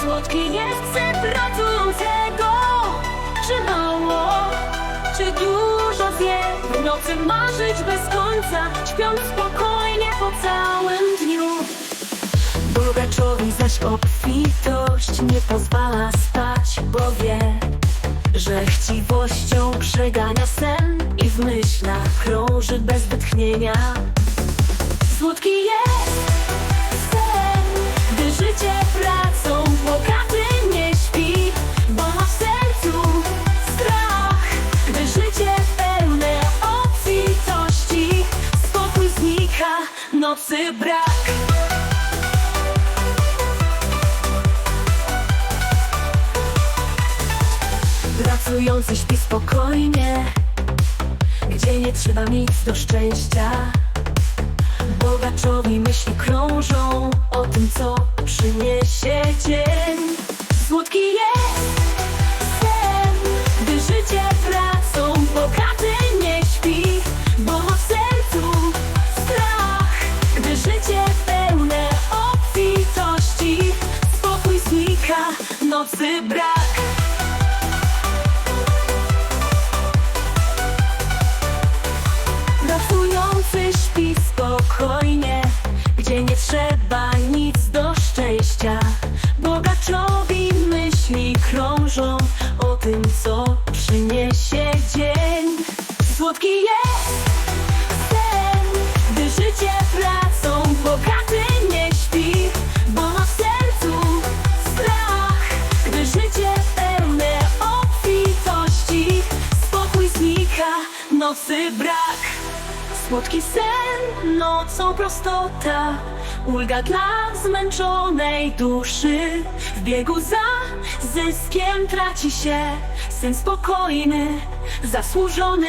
Słodki jest sen pracującego Czy mało, czy dużo wie W nocy marzyć bez końca Śpiąc spokojnie po całym dniu. Bogaczowi zaś obfitość Nie pozwala spać, bo wie Że chciwością przegania sen I w myślach krąży bez wytchnienia. Słodki jest nocy brak. Pracujący śpi spokojnie, gdzie nie trzeba nic do szczęścia. Nocy brak. Pracujący śpi spokojnie, gdzie nie trzeba nic do szczęścia. Bogaczowi myśli krążą o tym, co przyniesie dzień. Słodki nocy brak. Słodki sen, nocą prostota. Ulga dla zmęczonej duszy. W biegu za zyskiem traci się Sen spokojny, zasłużony